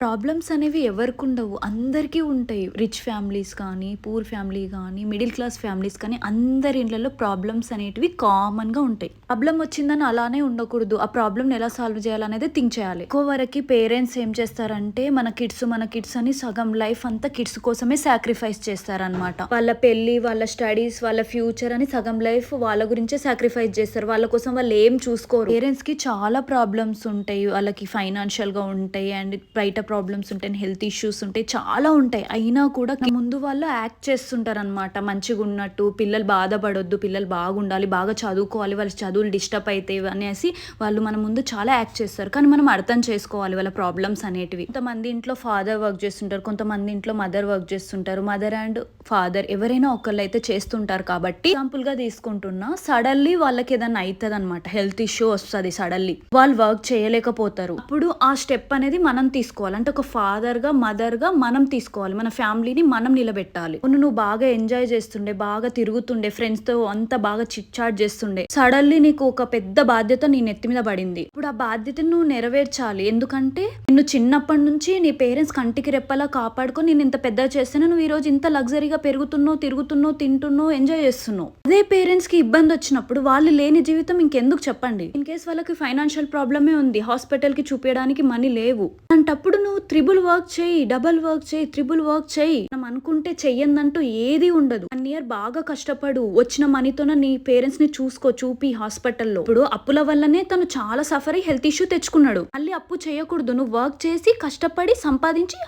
Problems అనేవి ఎవరికి ఉండవు. అందరికీ ఉంటాయి. రిచ్ ఫ్యామిలీస్ కానీ పూర్ ఫ్యామిలీ కానీ మిడిల్ క్లాస్ ఫ్యామిలీస్ కానీ అందరి ఇండ్లలో ప్రాబ్లమ్స్ అనేటివి కామన్గా ఉంటాయి. ప్రాబ్లం వచ్చిందని అలానే ఉండకూడదు. ఆ ప్రాబ్లమ్ ఎలా సాల్వ్ చేయాలనేది థింక్ చేయాలి. ఎక్కువ వరకు పేరెంట్స్ ఏం చేస్తారంటే మన కిడ్స్ మన కిడ్స్ అని సగం లైఫ్ అంతా కిడ్స్ కోసమే సాక్రిఫైస్ చేస్తారనమాట వాళ్ళ పెళ్ళి వాళ్ళ స్టడీస్ వాళ్ళ ఫ్యూచర్ అని సగం లైఫ్ వాళ్ళ గురించే సాక్రిఫైస్ చేస్తారు. వాళ్ళ కోసం వాళ్ళు ఏం చూసుకోరు. పేరెంట్స్కి చాలా ప్రాబ్లమ్స్ ఉంటాయి. వాళ్ళకి ఫైనాన్షియల్గా ఉంటాయి. అండ్ బయట ప్రాబ్లమ్స్ ఉంటాయి హెల్త్ ఇష్యూస్ ఉంటాయి చాలా ఉంటాయి. అయినా కూడా ముందు వాళ్ళు యాక్ట్ చేస్తుంటారు అనమాట మంచిగా ఉన్నట్టు పిల్లలు బాధపడొద్దు పిల్లలు బాగుండాలి బాగా చదువుకోవాలి వాళ్ళ చదువులు డిస్టర్బ్ అవుతాయి అనేసి వాళ్ళు మన ముందు చాలా యాక్ట్ చేస్తారు. కానీ మనం అర్థం చేసుకోవాలి వాళ్ళ ప్రాబ్లమ్స్ అనేటివి. కొంతమంది ఇంట్లో ఫాదర్ వర్క్ చేస్తుంటారు కొంతమంది ఇంట్లో మదర్ వర్క్ చేస్తుంటారు. మదర్ అండ్ ఫాదర్ ఎవరైనా ఒకళ్ళు అయితే చేస్తుంటారు కాబట్టి ఎగ్జాంపుల్గా తీసుకుంటున్నా సడన్లీ వాళ్ళకి ఏదైనా అవుతుంది అనమాట హెల్త్ ఇష్యూ వస్తుంది సడన్లీ వాళ్ళు వర్క్ చేయలేకపోతారు. అప్పుడు ఆ స్టెప్ అనేది మనం తీసుకోవాలి. అంటే ఒక ఫాదర్గా మదర్గా మనం తీసుకోవాలి. మన ఫ్యామిలీని మనం నిలబెట్టాలి. నువ్వు నువ్వు బాగా ఎంజాయ్ చేస్తుండే బాగా తిరుగుతుండే ఫ్రెండ్స్తో అంత బాగా చిట్ చాట్ చేస్తుండే. సడన్లీ నీకు ఒక పెద్ద బాధ్యత నీ నెత్తి మీద పడింది. ఇప్పుడు ఆ బాధ్యతను నువ్వు నెరవేర్చాలి. ఎందుకంటే నిన్ను చిన్నప్పటి నుంచి నీ పేరెంట్స్ కంటికి రెప్పలా కాపాడుకొని నేను ఇంత పెద్ద చేస్తేనే నువ్వు ఈ రోజు ఇంత లగ్జరీగా పెరుగుతున్నావు తిరుగుతున్నావు తింటున్నావు ఎంజాయ్ చేస్తున్నావు. అదే పేరెంట్స్కి ఇబ్బంది వచ్చినప్పుడు వాళ్ళు లేని జీవితం ఇంకెందుకు చెప్పండి? ఇన్ కేస్ వాళ్ళకి ఫైనాన్షియల్ ప్రాబ్లమే ఉంది హాస్పిటల్కి చూపించడానికి మనీ లేవు. అలాంటప్పుడు నువ్వు త్రిబుల్ వర్క్ చేయి డబుల్ వర్క్ చేయి త్రిబుల్ వర్క్ చేయి. మనం అనుకుంటే చెయ్యందంటూ ఏది ఉండదు. వన్ ఇయర్ బాగా కష్టపడు. వచ్చిన మనీతోన నీ పేరెంట్స్ని చూసుకో చూపి హాస్పిటల్లో. ఇప్పుడు అప్పుల వల్లనే తను చాలా సఫర్ అయ్యి హెల్త్ ఇష్యూ తెచ్చుకున్నాడు. మళ్ళీ అప్పు చేయకూడదు. నువ్వు వర్క్ చేసి కష్టపడి సంపాదించి